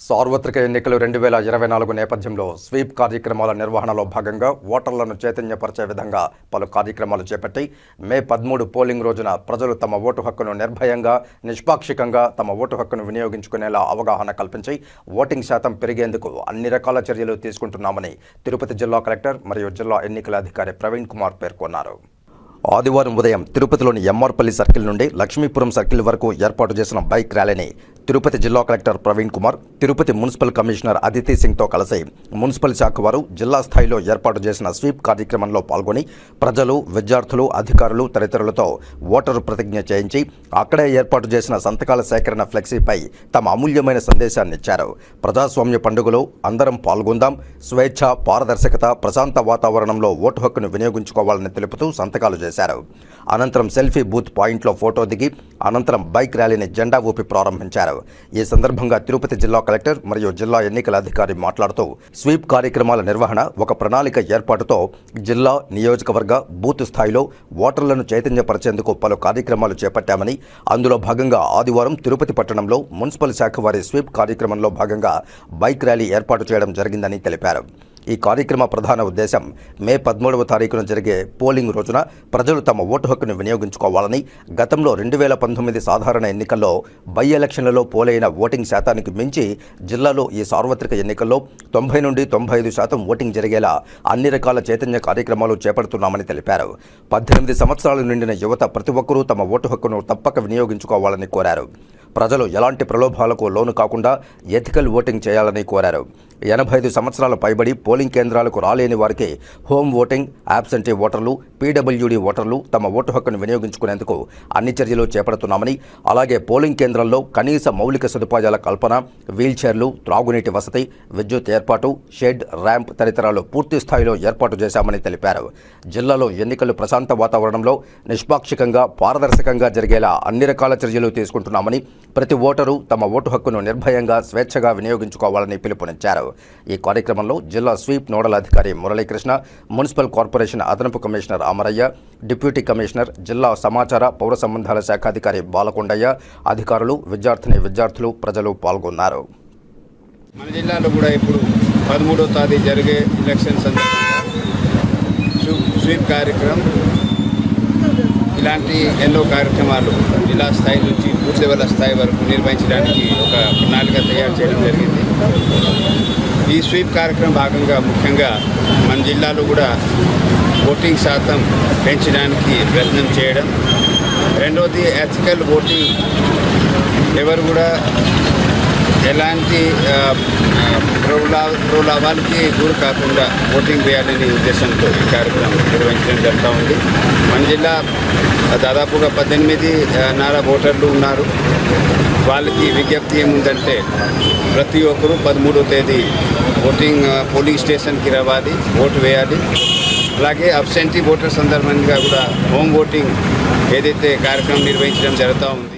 సార్వత్రిక ఎన్నికలు రెండు వేల ఇరవై నాలుగు నేపథ్యంలో స్వీప్ కార్యక్రమాల నిర్వహణలో భాగంగా ఓటర్లను చైతన్యపరిచే విధంగా పలు కార్యక్రమాలు చేపట్టి మే పదమూడు పోలింగ్ రోజున ప్రజలు తమ ఓటు హక్కును నిర్భయంగా నిష్పాక్షికంగా తమ ఓటు హక్కును వినియోగించుకునేలా అవగాహన కల్పించి ఓటింగ్ శాతం పెరిగేందుకు అన్ని రకాల చర్యలు తీసుకుంటున్నామని తిరుపతి జిల్లా కలెక్టర్ మరియు జిల్లా ఎన్నికల అధికారి ప్రవీణ్ కుమార్ పేర్కొన్నారు. ఆదివారం ఉదయం తిరుపతిలోని ఎంఆర్పల్లి సర్కిల్ నుండి లక్ష్మీపురం సర్కిల్ వరకు ఏర్పాటు చేసిన బైక్ ర్యాలీని తిరుపతి జిల్లా collector Praveen Kumar Tirupati municipal commissioner Aditi సింగ్తో కలిసి మున్సిపల్ శాఖ వారు జిల్లా స్థాయిలో ఏర్పాటు చేసిన స్వీప్ కార్యక్రమంలో పాల్గొని ప్రజలు విద్యార్థులు అధికారులు తదితరులతో ఓటరు ప్రతిజ్ఞ చేయించి అక్కడే ఏర్పాటు చేసిన సంతకాల సేకరణ ఫ్లెక్సీపై తమ అమూల్యమైన సందేశాన్ని ఇచ్చారు. ప్రజాస్వామ్య పండుగలో అందరం పాల్గొందాం. స్వేచ్ఛ పారదర్శకత ప్రశాంత వాతావరణంలో ఓటు హక్కును వినియోగించుకోవాలని తెలుపుతూ సంతకాలు చేశారు. అనంతరం సెల్ఫీ బూత్ పాయింట్లో ఫోటో దిగి అనంతరం బైక్ ర్యాలీని జెండా ఊపి ప్రారంభించారు. ఈ సందర్భంగా తిరుపతి జిల్లా కలెక్టర్ మరియు జిల్లా ఎన్నికల అధికారి మాట్లాడుతూ స్వీప్ కార్యక్రమాల నిర్వహణ ఒక ప్రణాళిక ఏర్పాటుతో జిల్లా నియోజకవర్గ బూత్ స్థాయిలో ఓటర్లను చైతన్యపరిచేందుకు పలు కార్యక్రమాలు చేపట్టామని అందులో భాగంగా ఆదివారం తిరుపతి పట్టణంలో మున్సిపల్ శాఖ వారి స్వీప్ కార్యక్రమంలో భాగంగా బైక్ ర్యాలీ ఏర్పాటు చేయడం జరిగిందని తెలిపారు. ఈ కార్యక్రమ ప్రధాన ఉద్దేశం మే పదమూడవ తారీఖున జరిగే పోలింగ్ రోజున ప్రజలు తమ ఓటు హక్కును వినియోగించుకోవాలని గతంలో రెండు వేల పంతొమ్మిది సాధారణ ఎన్నికల్లో బై ఎలక్షన్లలో పోలైన ఓటింగ్ శాతానికి మించి జిల్లాలో ఈ సార్వత్రిక ఎన్నికల్లో తొంభై నుండి తొంభై ఐదు శాతం ఓటింగ్ జరిగేలా అన్ని రకాల చైతన్య కార్యక్రమాలు చేపడుతున్నామని తెలిపారు. పద్దెనిమిది సంవత్సరాలు నిండిన యువత ప్రతి ఒక్కరూ తమ ఓటు హక్కును తప్పక వినియోగించుకోవాలని కోరారు. ప్రజలు ఎలాంటి ప్రలోభాలకు లోను కాకుండా ఎథికల్ ఓటింగ్ చేయాలని కోరారు. ఎనభై ఐదు సంవత్సరాల పైబడి పోలింగ్ కేంద్రాలకు రాలేని వారికి హోమ్ ఓటింగ్ యాబ్సెంటీ ఓటర్లు పీడబ్ల్యూడీ ఓటర్లు తమ ఓటు హక్కును వినియోగించుకునేందుకు అన్ని చర్యలు చేపడుతున్నామని అలాగే పోలింగ్ కేంద్రాల్లో కనీస మౌలిక సదుపాయాల కల్పన వీల్చైర్లు త్రాగునీటి వసతి విద్యుత్ ఏర్పాటు షెడ్ ర్యాంప్ తదితరాలు పూర్తి స్థాయిలో ఏర్పాటు చేశామని తెలిపారు. జిల్లాలో ఎన్నికలు ప్రశాంత వాతావరణంలో నిష్పాక్షికంగా పారదర్శకంగా జరిగేలా అన్ని రకాల చర్యలు తీసుకుంటున్నామని ప్రతి ఓటరు తమ ఓటు హక్కును నిర్భయంగా స్వేచ్ఛగా వినియోగించుకోవాలని పిలుపునిచ్చారు. ఈ కార్యక్రమంలో జిల్లా స్వీప్ నోడల్ అధికారి మురళీకృష్ణ మున్సిపల్ కార్పొరేషన్ అదనపు కమిషనర్ అమరయ్య డిప్యూటీ కమిషనర్ జిల్లా సమాచార పౌర సంబంధాల శాఖ అధికారి బాలకొండయ్య అధికారులు విద్యార్థిని విద్యార్థులు ప్రజలు పాల్గొన్నారు. మన జిల్లాలో కూడా ఇప్పుడు పదమూడో తేదీ జరిగే ఎలక్షన్ సందర్భంగా స్వీప్ కార్యక్రమం ఇలాంటి ఎన్నో కార్యక్రమాలు జిల్లా స్థాయి నుంచి బూత్ లెవెల్ స్థాయి వరకు నిర్వహించడానికి ఒక ప్రణాళిక తయారు చేయడం జరిగింది. ఈ స్వీప్ కార్యక్రమం భాగంగా ముఖ్యంగా మన జిల్లాలో కూడా ఓటింగ్ శాతం పెంచడానికి ప్రయత్నం చేయడం. రెండవది ఎథికల్ ఓటింగ్ ఎవరు కూడా ఎలాంటి ఆ, ప్రోలా గురి కాకుండా ఓటింగ్ వేయాలనే ఉద్దేశంతో ఈ కార్యక్రమం నిర్వహించడం జరుగుతూ ఉంది. మన జిల్లా దాదాపుగా పద్దెనిమిది నార ఓటర్లు ఉన్నారు. వాళ్ళకి విజ్ఞప్తి ఏముందంటే ప్రతి ఒక్కరూ పదమూడో తేదీ ఓటింగ్ పోలింగ్ స్టేషన్కి రావాలి ఓటు వేయాలి. అలాగే అబ్సెంటీ ఓటర్ సందర్భంగా కూడా హోమ్ ఓటింగ్ ఏదైతే కార్యక్రమం నిర్వహించడం జరుగుతూ ఉంది